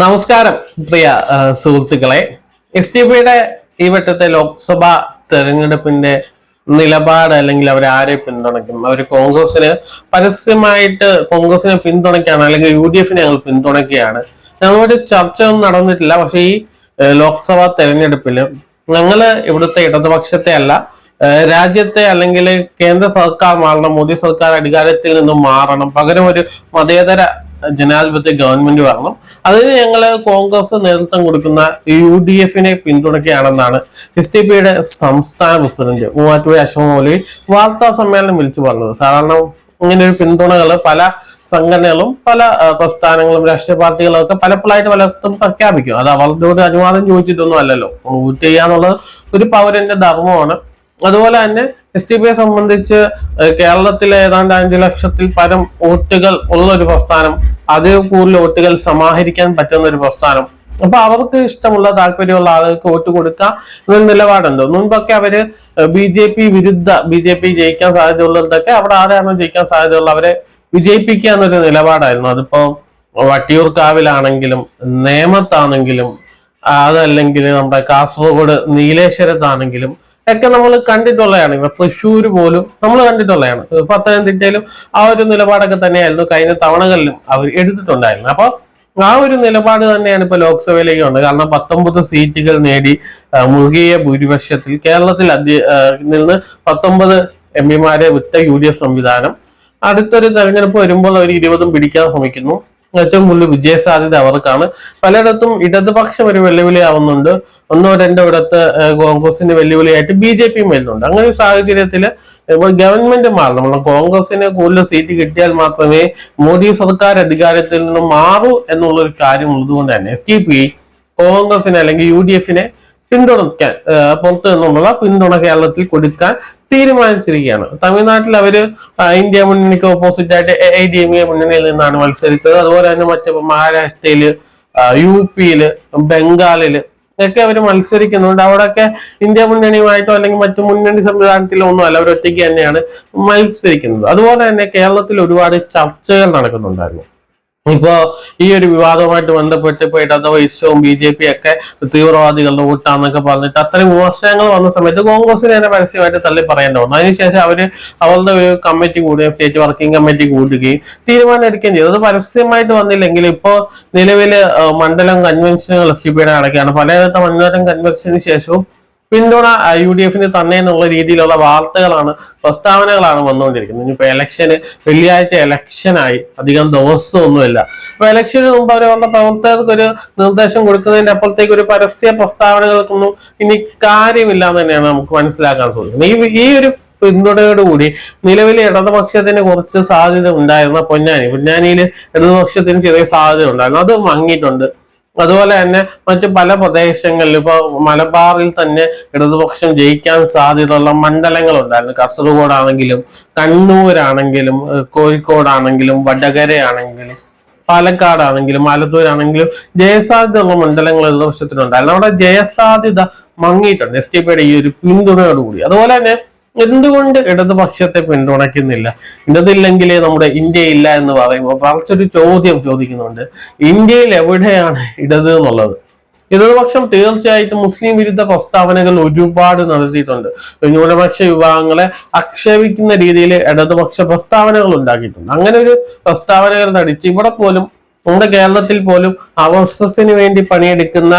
നമസ്കാരം പ്രിയ സുഹൃത്തുക്കളെ. S T പിയുടെ ഈ വട്ടത്തെ ലോക്സഭാ തെരഞ്ഞെടുപ്പിന്റെ നിലപാട് അല്ലെങ്കിൽ അവർ ആരെ പിന്തുണയ്ക്കും? അവർ കോൺഗ്രസിന് പരസ്യമായിട്ട് കോൺഗ്രസിനെ പിന്തുണയ്ക്കുകയാണ് അല്ലെങ്കിൽ യു ഡി എഫിനെ ഞങ്ങൾ പിന്തുണയ്ക്കുകയാണ്. ഞങ്ങളൊരു ചർച്ച ഒന്നും നടന്നിട്ടില്ല. പക്ഷെ ഈ ലോക്സഭാ തെരഞ്ഞെടുപ്പിൽ ഞങ്ങൾ ഇവിടുത്തെ ഇടതുപക്ഷത്തെ അല്ല രാജ്യത്തെ അല്ലെങ്കിൽ കേന്ദ്ര സർക്കാർ മാറണം മോദി സർക്കാർ അധികാരത്തിൽ നിന്നും മാറണം. പകരം ഒരു മതേതര ജനാധിപത്യ ഗവൺമെന്റ് വരണം. അതിന് ഞങ്ങൾ കോൺഗ്രസ് നേതൃത്വം കൊടുക്കുന്ന യു ഡി എഫിനെ പിന്തുണയ്ക്കുകയാണെന്നാണ് എസ് ടി പിയുടെ സംസ്ഥാന പ്രസിഡന്റ് മൂവാറ്റുപുഴ അശോക് മൗലവി വാർത്താ സമ്മേളനം വിളിച്ചു പറഞ്ഞത്. സാധാരണ ഇങ്ങനെ ഒരു പിന്തുണകൾ പല സംഘടനകളും പല പ്രസ്ഥാനങ്ങളും രാഷ്ട്രീയ പാർട്ടികളും ഒക്കെ പലപ്പോഴായിട്ട് പലർക്കും പ്രഖ്യാപിക്കും. അത് അവരുടെ അനുവാദം ചോദിച്ചിട്ടൊന്നും അല്ലല്ലോ. വോട്ട് ചെയ്യാന്നുള്ളത് ഒരു പൗരന്റെ ധർമ്മമാണ്. അതുപോലെ തന്നെ എസ് ടി പിയെ സംബന്ധിച്ച് കേരളത്തിൽ ഏതാണ്ട് അഞ്ചു ലക്ഷത്തിൽ പരം വോട്ടുകൾ ഉള്ള ഒരു പ്രസ്ഥാനം അതിൽ കൂടുതൽ വോട്ടുകൾ സമാഹരിക്കാൻ പറ്റുന്ന ഒരു പ്രസ്ഥാനം. അപ്പൊ അവർക്ക് ഇഷ്ടമുള്ള താല്പര്യമുള്ള ആളുകൾക്ക് വോട്ട് കൊടുക്കുക എന്നൊരു നിലപാടുണ്ട്. മുൻപൊക്കെ അവർ ബി ജെ പി വിരുദ്ധ ബി ജെ പി ജയിക്കാൻ സാധ്യതയുള്ളതൊക്കെ അവിടെ ആരാണോ ജയിക്കാൻ സാധ്യതയുള്ള അവരെ വിജയിപ്പിക്കുക എന്നൊരു നിലപാടായിരുന്നു. അതിപ്പോ വട്ടിയൂർക്കാവിലാണെങ്കിലും നേമത്താണെങ്കിലും അതല്ലെങ്കിൽ നമ്മുടെ കാസർഗോഡ് നീലേശ്വരത്താണെങ്കിലും ഒക്കെ നമ്മൾ കണ്ടിട്ടുള്ളതാണ്. ഇപ്പൊ തൃശ്ശൂർ പോലും നമ്മൾ കണ്ടിട്ടുള്ളതാണ്. പത്തനംതിട്ടയിലും ആ ഒരു നിലപാടൊക്കെ തന്നെയായിരുന്നു. കഴിഞ്ഞ തവണകളിലും അവർ എടുത്തിട്ടുണ്ടായിരുന്നു അപ്പൊ ആ ഒരു നിലപാട് തന്നെയാണ് ഇപ്പൊ ലോക്സഭയിലേക്ക് വന്നത്. കാരണം പത്തൊമ്പത് സീറ്റുകൾ നേടി മുറുകിയ ഭൂരിപക്ഷത്തിൽ കേരളത്തിൽ നിന്ന് പത്തൊമ്പത് എം പിമാരെ വിട്ട യു ഡി എഫ് സംവിധാനം. അടുത്തൊരു തെരഞ്ഞെടുപ്പ് വരുമ്പോൾ അവർ ഇരുപതും പിടിക്കാൻ ശ്രമിക്കുന്നു. ഏറ്റവും കൂടുതൽ വിജയസാധ്യത അവർക്കാണ്. പലയിടത്തും ഇടതുപക്ഷം ഒരു വെല്ലുവിളിയാവുന്നുണ്ട്. ഒന്നോ രണ്ടോ ഇടത്ത് കോൺഗ്രസിന്റെ കോൺഗ്രസിന് വെല്ലുവിളിയായിട്ട് ബി ജെ പിയും വരുന്നുണ്ട്. അങ്ങനെ ഒരു സാഹചര്യത്തിൽ ഗവൺമെന്റ് മാറണം. നമ്മൾ കോൺഗ്രസിന് കൂടുതൽ സീറ്റ് കിട്ടിയാൽ മാത്രമേ മോദി സർക്കാർ അധികാരത്തിൽ നിന്ന് മാറൂ എന്നുള്ള ഒരു കാര്യം ഉള്ളതുകൊണ്ട് തന്നെ എസ് ഡി പി കോൺഗ്രസിനെ അല്ലെങ്കിൽ യു ഡി എഫിനെ പിന്തുണയ്ക്കാൻ പുറത്തു നിന്നുള്ള പിന്തുണ കേരളത്തിൽ കൊടുക്കാൻ തീരുമാനിച്ചിരിക്കുകയാണ്. തമിഴ്നാട്ടിൽ അവർ ഇന്ത്യ മുന്നണിക്ക് ഓപ്പോസിറ്റ് ആയിട്ട് എ ഡി എം എ മുന്നണിയിൽ നിന്നാണ് മത്സരിച്ചത്. അതുപോലെ തന്നെ മറ്റ് മഹാരാഷ്ട്രയിൽ യു പിയിൽ ബംഗാളിൽ ഒക്കെ അവർ മത്സരിക്കുന്നുണ്ട്. അവിടെയൊക്കെ ഇന്ത്യ മുന്നണിയുമായിട്ടോ അല്ലെങ്കിൽ മറ്റു മുന്നണി സംവിധാനത്തിലോ ഒന്നും അല്ല അവർ ഒറ്റയ്ക്ക് തന്നെയാണ് മത്സരിക്കുന്നത്. അതുപോലെ തന്നെ കേരളത്തിൽ ഒരുപാട് ചർച്ചകൾ നടക്കുന്നുണ്ടായിരുന്നു. ഇപ്പോ ഈ ഒരു വിവാദവുമായിട്ട് ബന്ധപ്പെട്ട് ഇപ്പൊ ഇടത് വൈശ്യവും ബി ജെ പി ഒക്കെ തീവ്രവാദികളുടെ വോട്ടാന്നൊക്കെ പറഞ്ഞിട്ട് അത്രയും വിമർശനങ്ങൾ വന്ന സമയത്ത് കോൺഗ്രസിനെ തന്നെ പരസ്യമായിട്ട് തള്ളി പറയേണ്ടി വന്നു. അതിനുശേഷം അവർ അവരുടെ ഒരു കമ്മിറ്റി കൂടുകയും സ്റ്റേറ്റ് വർക്കിംഗ് കമ്മിറ്റി കൂടുകയും തീരുമാനം എടുക്കുകയും ചെയ്തു. അത് പരസ്യമായിട്ട് വന്നില്ലെങ്കിൽ ഇപ്പോ നിലവിൽ മണ്ഡലം കൺവെൻഷനുകൾ എസ് ഡി പിയുടെ നടക്കുകയാണ്. പലയിടത്തെ മണ്ഡലം കൺവെൻഷന് ശേഷവും പിന്തുണ യു ഡി എഫിന് തന്നെ എന്നുള്ള രീതിയിലുള്ള വാർത്തകളാണ് പ്രസ്താവനകളാണ് വന്നുകൊണ്ടിരിക്കുന്നത്. ഇനിയിപ്പോ ഇലക്ഷന് വെള്ളിയാഴ്ച ഇലക്ഷനായി അധികം ദിവസമൊന്നുമില്ല. അപ്പൊ ഇലക്ഷന് മുമ്പ് അവരവരുടെ പ്രവർത്തകർക്ക് ഒരു നിർദ്ദേശം കൊടുക്കുന്നതിന്റെ അപ്പുറത്തേക്ക് ഒരു പരസ്യ പ്രസ്താവനകൾക്കൊന്നും ഇനി കാര്യമില്ല എന്ന് തന്നെയാണ് നമുക്ക് മനസ്സിലാക്കാൻ സാധിക്കുന്നത്. ഈ ഈ ഒരു പിന്തുണയോടുകൂടി നിലവിലെ ഇടതുപക്ഷത്തിന് കുറച്ച് സാധ്യത ഉണ്ടായിരുന്ന പൊന്നാനി. പൊന്നാനിയിൽ ഇടതുപക്ഷത്തിന് ചെറിയ സാധ്യത ഉണ്ടായിരുന്നു. അത് മങ്ങിയിട്ടുണ്ട്. അതുപോലെ തന്നെ മറ്റു പല പ്രദേശങ്ങളിലും ഇപ്പൊ മലബാറിൽ തന്നെ ഇടതുപക്ഷം ജയിക്കാൻ സാധ്യതയുള്ള മണ്ഡലങ്ങൾ ഉണ്ടായിരുന്നു കാസർഗോഡ് ആണെങ്കിലും കണ്ണൂരാണെങ്കിലും കോഴിക്കോടാണെങ്കിലും വടകരയാണെങ്കിലും പാലക്കാടാണെങ്കിലും ആലത്തൂരാണെങ്കിലും ജയസാധ്യതയുള്ള മണ്ഡലങ്ങൾ ഇടതുപക്ഷത്തിനുണ്ടായിരുന്നു. അവിടെ ജയസാധ്യത മങ്ങിയിട്ടുണ്ട്. എസ് ടി പിയുടെ ഈ ഒരു പിന്തുണയോടുകൂടി. അതുപോലെ തന്നെ എന്തുകൊണ്ട് ഇടതുപക്ഷത്തെ പിന്തുണയ്ക്കുന്നില്ല? ഇന്നതില്ലെങ്കിലേ നമ്മുടെ ഇന്ത്യ ഇല്ല എന്ന് പറയുമ്പോൾ കുറച്ചൊരു ചോദ്യം ചോദിക്കുന്നുണ്ട്. ഇന്ത്യയിൽ എവിടെയാണ് ഇടത് എന്നുള്ളത്? ഇടതുപക്ഷം തീർച്ചയായിട്ടും മുസ്ലിം വിരുദ്ധ പ്രസ്താവനകൾ ഒരുപാട് നടത്തിയിട്ടുണ്ട്. ന്യൂനപക്ഷ വിഭാഗങ്ങളെ ആക്ഷേപിക്കുന്ന രീതിയിൽ ഇടതുപക്ഷ പ്രസ്താവനകൾ ഉണ്ടാക്കിയിട്ടുണ്ട്. അങ്ങനെ ഒരു പ്രസ്താവനകൾ നടിച്ച് ഇവിടെ പോലും നമ്മുടെ കേരളത്തിൽ പോലും അവസസിന് വേണ്ടി പണിയെടുക്കുന്ന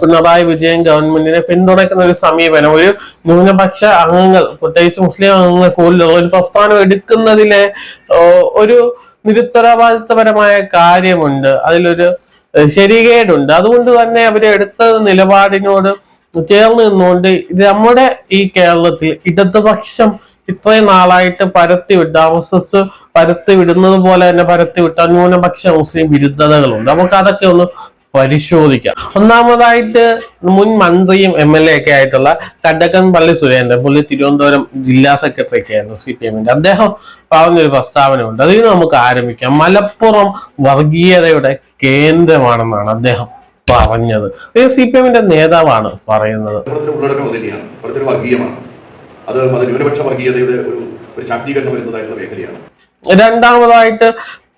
പിണറായി വിജയൻ ഗവൺമെന്റിനെ പിന്തുണയ്ക്കുന്ന ഒരു സമീപനം ഒരു ന്യൂനപക്ഷ അംഗങ്ങൾ പ്രത്യേകിച്ച് മുസ്ലിം അംഗങ്ങൾ കൂടുതലുള്ള ഒരു പ്രസ്ഥാനം എടുക്കുന്നതിലെ ഒരു നിരുത്തരവാദിത്തപരമായ കാര്യമുണ്ട്. അതിലൊരു ശരികേടുണ്ട്. അതുകൊണ്ട് തന്നെ അവരെ എടുത്ത നിലപാടിനോട് ചേർന്ന് നിന്നുകൊണ്ട് നമ്മുടെ ഈ കേരളത്തിൽ ഇടതുപക്ഷം ഇത്രയും നാളായിട്ട് പരത്തിവിട്ട് ആർ എസ് എസ് പരത്തിവിടുന്നത് പോലെ തന്നെ പരത്തി വിട്ടാൽ ന്യൂനപക്ഷ മുസ്ലിം വിരുദ്ധതകളുണ്ട്. നമുക്ക് അതൊക്കെ ഒന്ന് പരിശോധിക്കാം. ഒന്നാമതായിട്ട് മുൻ മന്ത്രിയും എം എൽ എ ഒക്കെ ആയിട്ടുള്ള കടകംപള്ളി സുരേന്ദ്രൻ പുള്ളി തിരുവനന്തപുരം ജില്ലാ സെക്രട്ടറി ഒക്കെ ആയിരുന്നു സി പി എമ്മിന്റെ അദ്ദേഹം പറഞ്ഞൊരു പ്രസ്താവനയുണ്ട്. അതിൽ നമുക്ക് ആരംഭിക്കാം. മലപ്പുറം വർഗീയതയുടെ കേന്ദ്രമാണെന്നാണ് അദ്ദേഹം പറഞ്ഞത്. ഇത് സി പി എമ്മിന്റെ നേതാവാണ് പറയുന്നത്. അത് മത ന്യൂനപക്ഷ വർഗീയതയുടെ ഒരു ശാക്തീകരണം വരുന്നതായിട്ടുള്ള മേഖലയാണ്. രണ്ടാമതായിട്ട്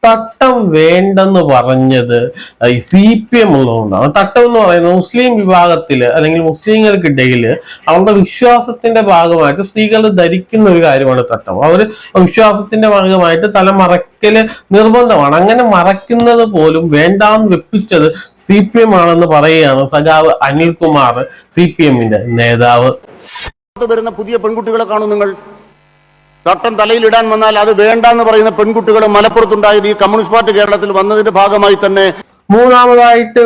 തട്ടം വേണ്ടെന്ന് പറഞ്ഞത് സി പി എം ഉള്ളതുകൊണ്ടാണ്. തട്ടം എന്ന് പറയുന്നത് മുസ്ലിം വിഭാഗത്തിൽ അല്ലെങ്കിൽ മുസ്ലിങ്ങൾക്കിടയിൽ അവരുടെ വിശ്വാസത്തിന്റെ ഭാഗമായിട്ട് സ്ത്രീകൾ ധരിക്കുന്ന ഒരു കാര്യമാണ് തട്ടം. അവർ വിശ്വാസത്തിന്റെ ഭാഗമായിട്ട് തല മറയ്ക്കൽ നിർബന്ധമാണ്. അങ്ങനെ മറയ്ക്കുന്നത് പോലും വേണ്ടാന്ന് വെപ്പിച്ചത് സി പി എം ആണെന്ന് പറയുകയാണ് സഖാവ് അനിൽകുമാർ സി പി എമ്മിന്റെ നേതാവ്. വരുന്ന പുതിയ പെൺകുട്ടികളെ കാണും നിങ്ങൾ. തട്ടം തലയിൽ ഇടാൻ വന്നാൽ അത് വേണ്ടെന്ന് പറയുന്ന പെൺകുട്ടികൾ മലപ്പുറത്തുണ്ടായത് ഈ കമ്മ്യൂണിസ്റ്റ് പാർട്ടി കേരളത്തിൽ വന്നതിന്റെ ഭാഗമായി തന്നെ. മൂന്നാമതായിട്ട്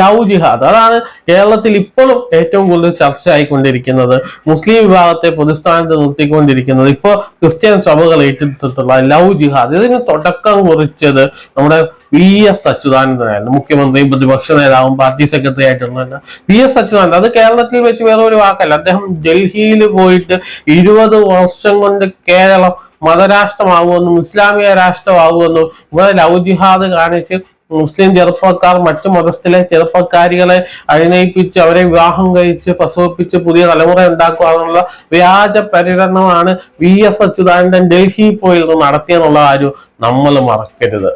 ലവ് ജിഹാദ്. അതാണ് കേരളത്തിൽ ഇപ്പോഴും ഏറ്റവും കൂടുതൽ ചർച്ച ആയിക്കൊണ്ടിരിക്കുന്നത് മുസ്ലിം വിഭാഗത്തെ പൊതുസ്ഥാനത്ത് നിർത്തിക്കൊണ്ടിരിക്കുന്നത്. ഇപ്പോൾ ക്രിസ്ത്യൻ സഭകൾ ഏറ്റെടുത്തിട്ടുള്ള ലവ് ജിഹാദ്. ഇതിന് തുടക്കം കുറിച്ചത് നമ്മുടെ വി എസ് അച്യുതാനന്ദനായിരുന്നു. മുഖ്യമന്ത്രിയും പ്രതിപക്ഷ നേതാവും പാർട്ടി സെക്രട്ടറി ആയിട്ടുള്ള വി എസ് അച്യുതാനന്ദൻ അത് കേരളത്തിൽ വെച്ച് വേറെ ഒരു വാക്കല്ല. അദ്ദേഹം ഡൽഹിയിൽ പോയിട്ട് ഇരുപത് വർഷം കൊണ്ട് കേരളം മതരാഷ്ട്രമാകുമെന്നും ഇസ്ലാമിക രാഷ്ട്രമാകുമെന്നും ഇവിടെ ലവ് ജിഹാദ് കാണിച്ച് മുസ്ലിം ചെറുപ്പക്കാർ മറ്റു മതസ്ഥിലെ ചെറുപ്പക്കാരികളെ അഴിനയിപ്പിച്ച് അവരെ വിവാഹം കഴിച്ച് പ്രസവിപ്പിച്ച് പുതിയ തലമുറ ഉണ്ടാക്കുക എന്നുള്ള വ്യാജ പര്യടനമാണ് വി എസ് അച്യുതാനന്ദൻ ഡൽഹി പോയി നടത്തിയെന്നുള്ള കാര്യം നമ്മൾ മറക്കരുത്.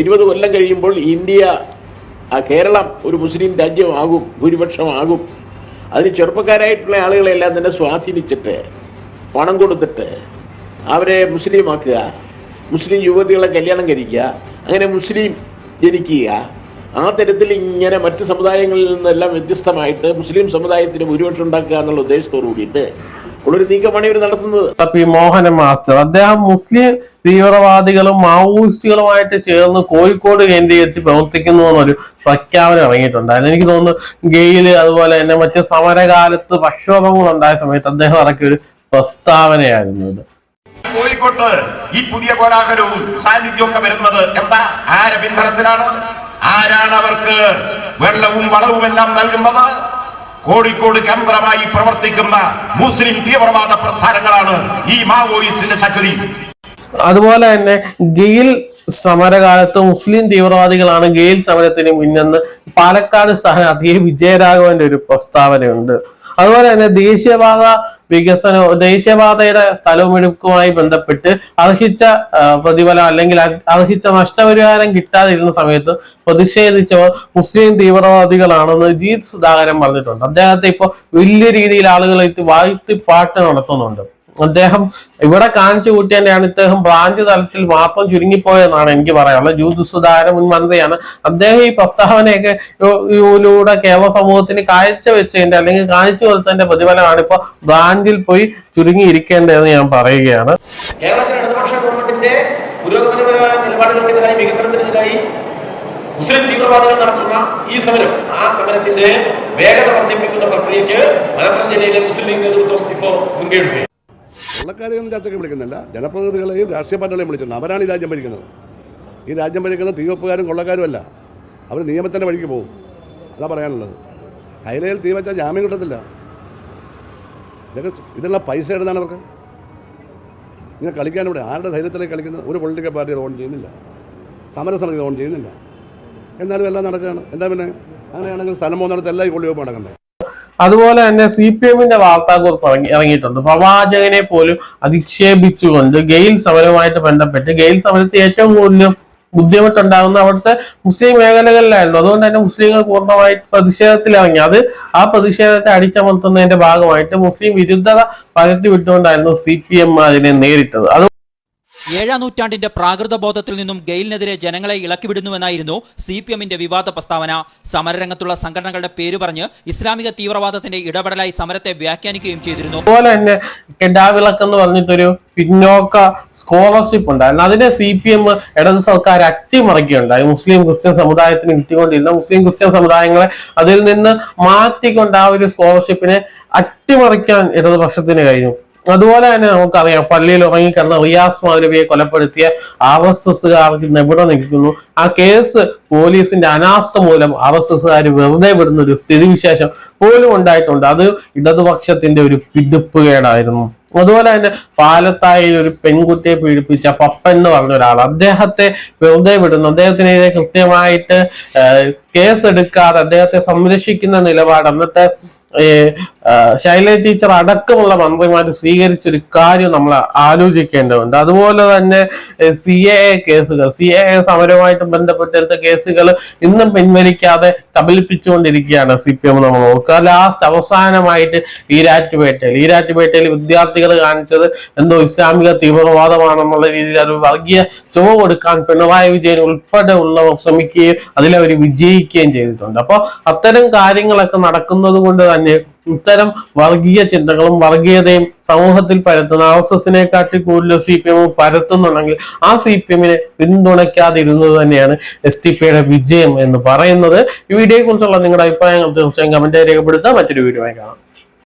ഇരുപത് കൊല്ലം കഴിയുമ്പോൾ ഇന്ത്യ കേരളം ഒരു മുസ്ലിം രാജ്യമാകും ഭൂരിപക്ഷമാകും. അതിന് ചെറുപ്പക്കാരായിട്ടുള്ള ആളുകളെല്ലാം തന്നെ സ്വാധീനിച്ചിട്ട് പണം കൊടുത്തിട്ട് അവരെ മുസ്ലിമാക്കുക മുസ്ലിം യുവതികളെ കല്യാണം കഴിക്കുക അങ്ങനെ മുസ്ലിം ജനിക്കുക ആ തരത്തിൽ ഇങ്ങനെ മറ്റ് സമുദായങ്ങളിൽ നിന്നെല്ലാം വ്യത്യസ്തമായിട്ട് മുസ്ലിം സമുദായത്തിന് ഭൂരിപക്ഷം ഉണ്ടാക്കുക എന്നുള്ള ഉദ്ദേശത്തോടു കൂടിയിട്ട് ഉള്ളൊരു നീക്കമാണ് ഇവർ നടത്തുന്നത്. P Mohanan master. അദ്ദേഹം മുസ്ലിം തീവ്രവാദികളും മാവോയിസ്റ്റുകളുമായിട്ട് ചേർന്ന് കോഴിക്കോട് കേന്ദ്രീകരിച്ച് പ്രവർത്തിക്കുന്നു എന്നൊരു പ്രഖ്യാപനം ഇറങ്ങിയിട്ടുണ്ടായിരുന്നു. എനിക്ക് തോന്നുന്നു ഗെയിൽ അതുപോലെ തന്നെ മറ്റ് സമരകാലത്ത് പ്രക്ഷോഭങ്ങൾ ഉണ്ടായ സമയത്ത് അദ്ദേഹം ഇറക്കിയ ഒരു പ്രസ്താവനയായിരുന്നു ഇത്. കോഴിക്കോട്ട് ഈ പുതിയ കോലാഹലവും സാന്നിധ്യവും വരുന്നത് എന്താ? ആരെ പിൻബലത്തിലാണ്? ആരാണ് അവർക്ക് വെള്ളവും വളവും എല്ലാം നൽകുന്നത്? കോഴിക്കോട് കേന്ദ്രമായി പ്രവർത്തിക്കുന്ന മുസ്ലിം തീവ്രവാദ പ്രസ്ഥാനങ്ങളാണ് ഈ മാവോയിസ്റ്റിന്റെ ശക്തി. അതുപോലെ തന്നെ ഗെയിൽ സമരകാലത്ത് മുസ്ലിം തീവ്രവാദികളാണ് ഗെയിൽ സമരത്തിന് മുന്നെന്ന് പാലക്കാട് സ്ഥാനാർത്ഥി വിജയരാഘവന്റെ ഒരു പ്രസ്താവനയുണ്ട്. അതുപോലെ തന്നെ ദേശീയപാത വികസന ദേശീയപാതയുടെ സ്ഥലമെടുക്കുമായി ബന്ധപ്പെട്ട് അർഹിച്ച പ്രതിഫലം അല്ലെങ്കിൽ അർഹിച്ച നഷ്ടപരിഹാരം കിട്ടാതിരുന്ന സമയത്ത് പ്രതിഷേധിച്ചവർ മുസ്ലിം തീവ്രവാദികളാണെന്ന് ജീത് സുധാകരൻ പറഞ്ഞിട്ടുണ്ട്. അദ്ദേഹത്തെ ഇപ്പോൾ വലിയ രീതിയിൽ ആളുകളായിട്ട് വാഴ്ത്തിപ്പാട്ട് നടത്തുന്നുണ്ട്. അദ്ദേഹം ഇവിടെ കാണിച്ചു കൂട്ടിയതിന്റെയാണ് ഇദ്ദേഹം ബ്രാഞ്ച് തലത്തിൽ മാത്രം ചുരുങ്ങിപ്പോയെന്നാണ് എനിക്ക് പറയാനുള്ളത്. ജൂത് സുധാര മുൻ മന്ത്രിയാണ്. അദ്ദേഹം ഈ പ്രസ്താവനയൊക്കെ യിലൂടെ കേരള സമൂഹത്തിന് കാഴ്ച വെച്ചതിന്റെ അല്ലെങ്കിൽ കാണിച്ചു കൊടുത്തതിന്റെ പ്രതിഫലമാണ് ഇപ്പൊ ബ്രാഞ്ചിൽ പോയി ചുരുങ്ങിയിരിക്കേണ്ടതെന്ന് ഞാൻ പറയുകയാണ്. കേരളത്തിലെ ഇടതുപക്ഷ ഗവൺമെന്റിന്റെ പുരോഗമനപരമായ നിലപാടുകൾക്കെതിരായി വികസനത്തിനെതിരായി മുസ്ലിം തീവ്രവാദികൾ നടത്തുന്ന ഈ സമരം ആ സമരത്തിന്റെ വേഗത വർദ്ധിപ്പിക്കുന്ന പ്രക്രിയക്ക് മലപ്പുറം ജില്ലയിലെ മുസ്ലിം നേതൃത്വം ഇപ്പോ മുൻകൈ എടുക്കുകയാണ് കൊള്ളക്കാരെയൊന്നും ചർച്ചയ്ക്ക് വിളിക്കുന്നില്ല. ജനപ്രതിനിധികളെയും രാഷ്ട്രീയ പാർട്ടികളെയും വിളിച്ചിട്ടുണ്ട്. അവരാണ് ഈ രാജ്യം ഭരിക്കുന്നത്. ഈ രാജ്യം ഭരിക്കുന്നത് തീവപ്പുകാരും കൊള്ളക്കാരും അല്ല. അവർ നിയമത്തിന്റെ വഴിക്ക് പോകും. അതാ പറയാനുള്ളത്. ഹൈലയിൽ തീ വെച്ചാൽ ജാമ്യം കിട്ടത്തില്ല. ഇതൊക്കെ ഇതെല്ലാം പൈസ എടുത്താണ് അവർക്ക് ഇങ്ങനെ കളിക്കാൻ ഇവിടെ ആരുടെ ധൈര്യത്തിലേക്ക് കളിക്കുന്നത്? ഒരു പൊളിറ്റിക്കൽ പാർട്ടി അത് ഓൺ ചെയ്യുന്നില്ല. സമരസമിതി ഓൺ ചെയ്യുന്നില്ല. എന്നാലും എല്ലാം നടക്കുകയാണ്. എന്താ പിന്നെ? അങ്ങനെയാണെങ്കിൽ സ്ഥലം പോകുന്നിടത്ത് എല്ലാം ഈ കൊള്ളിവെപ്പ് നടക്കണ്ടേ? അതുപോലെ തന്നെ സി പി എമ്മിന്റെ വാർത്താക്കുറിപ്പ് ഇറങ്ങി ഇറങ്ങിയിട്ടുണ്ട്. പ്രവാചകനെ പോലും അധിക്ഷേപിച്ചുകൊണ്ട് ഗെയിൽ സമരവുമായിട്ട് ബന്ധപ്പെട്ട് ഗെയിൽ സമരത്തിൽ ഏറ്റവും കൂടുതൽ ബുദ്ധിമുട്ടുണ്ടാകുന്ന അവിടുത്തെ മുസ്ലിം മേഖലകളിലായിരുന്നു. അതുകൊണ്ട് തന്നെ മുസ്ലിങ്ങൾ പൂർണമായിട്ട് പ്രതിഷേധത്തിൽ ഇറങ്ങി അത് ആ പ്രതിഷേധത്തെ അടിച്ചമർത്തുന്നതിന്റെ ഭാഗമായിട്ട് മുസ്ലിം വിരുദ്ധത പരത്തി വിട്ടുകൊണ്ടായിരുന്നു സി പി എം അതിനെ നേരിട്ടത്. ഏഴാം നൂറ്റാണ്ടിന്റെ പ്രാകൃത ബോധത്തിൽ നിന്നും ഗെയിലിനെതിരെ ജനങ്ങളെ ഇളക്കിവിടുന്നുവെന്നായിരുന്നു സി പി എമ്മിന്റെ വിവാദ പ്രസ്താവന. സമരരംഗത്തുള്ള സംഘടനകളുടെ പേര് പറഞ്ഞ് ഇസ്ലാമിക തീവ്രവാദത്തിന്റെ ഇടപെടലായി സമരത്തെ വ്യാഖ്യാനിക്കുകയും ചെയ്തിരുന്നു. അതുപോലെ തന്നെ കെടാവിളക്ക് എന്ന് പറഞ്ഞിട്ടൊരു പിന്നോക്ക സ്കോളർഷിപ്പ് ഉണ്ടായിരുന്നു. അതിനെ സി പി എം ഇടത് സർക്കാർ അട്ടിമറിക്കുകയുണ്ടായി. മുസ്ലിം ക്രിസ്ത്യൻ സമുദായത്തിന് കിട്ടിക്കൊണ്ടിരുന്ന മുസ്ലിം ക്രിസ്ത്യൻ സമുദായങ്ങളെ അതിൽ നിന്ന് മാറ്റിക്കൊണ്ട് ആ ഒരു സ്കോളർഷിപ്പിനെ അട്ടിമറിക്കാൻ ഇടതുപക്ഷത്തിന് കഴിഞ്ഞു. അതുപോലെ തന്നെ നമുക്കറിയാം പള്ളിയിൽ ഉറങ്ങിക്കിടന്ന റിയാസ് മൗലവിയെ കൊലപ്പെടുത്തിയ ആർ എസ് ഇന്ന് എവിടെ നിൽക്കുന്നു? ആ കേസ് പോലീസിന്റെ അനാസ്ഥ മൂലം ആർ എസ് എസ്സുകാർ വെറുതെ വിടുന്ന ഒരു സ്ഥിതിവിശേഷം പോലും ഉണ്ടായിട്ടുണ്ട്. അത് ഇടതുപക്ഷത്തിന്റെ ഒരു പിടിപ്പുകേടായിരുന്നു അതുപോലെ തന്നെ പാലത്തായിൽ ഒരു പെൺകുട്ടിയെ പീഡിപ്പിച്ച പപ്പൻ എന്ന് പറഞ്ഞ ഒരാൾ അദ്ദേഹത്തെ വെറുതെ വിടുന്നു. അദ്ദേഹത്തിനെതിരെ കൃത്യമായിട്ട് കേസ് എടുക്കാതെ അദ്ദേഹത്തെ സംരക്ഷിക്കുന്ന നിലപാട് അന്നത്തെ ശൈലജ ടീച്ചർ അടക്കമുള്ള മന്ത്രിമാർ സ്വീകരിച്ചൊരു കാര്യം നമ്മൾ ആലോചിക്കേണ്ടതുണ്ട്. അതുപോലെ തന്നെ സി എ എ കേസുകൾ. സി എ എ സമരവുമായിട്ട് ബന്ധപ്പെട്ടെടുത്ത കേസുകൾ ഇന്നും പിൻവലിക്കാതെ കബലിപ്പിച്ചുകൊണ്ടിരിക്കുകയാണ് സി പി എം നമ്മൾ നോക്കുക. ലാസ്റ്റ് അവസാനമായിട്ട് ഈരാറ്റുപേട്ടയിൽ. ഈരാറ്റുപേട്ടയിൽ വിദ്യാർത്ഥികൾ കാണിച്ചത് എന്തോ ഇസ്ലാമിക തീവ്രവാദമാണെന്നുള്ള രീതിയിൽ അത് വർഗീയ ചുവ കൊടുക്കാൻ പിണറായി വിജയൻ ഉൾപ്പെടെ ഉള്ളവർ ശ്രമിക്കുകയും അതിലവർ വിജയിക്കുകയും ചെയ്തിട്ടുണ്ട്. അപ്പോൾ അത്തരം കാര്യങ്ങളൊക്കെ നടക്കുന്നത് കൊണ്ട് തന്നെ ഇത്തരം വർഗീയ ചിന്തകളും വർഗീയതയും സമൂഹത്തിൽ പരത്തുന്ന ആർ എസ് എസിനെക്കാട്ടി കൂടുതൽ സി പി എം പരത്തുന്നുണ്ടെങ്കിൽ ആ സി പി എമ്മിനെ പിന്തുണയ്ക്കാതിരുന്നത് തന്നെയാണ് എസ് ടി പിയുടെ വിജയം എന്ന് പറയുന്നത്. ഈ വീഡിയോയെ കുറിച്ചുള്ള നിങ്ങളുടെ അഭിപ്രായങ്ങൾ തീർച്ചയായും കമന്റ് രേഖപ്പെടുത്താം മറ്റൊരു വീഡിയോ കാണാം.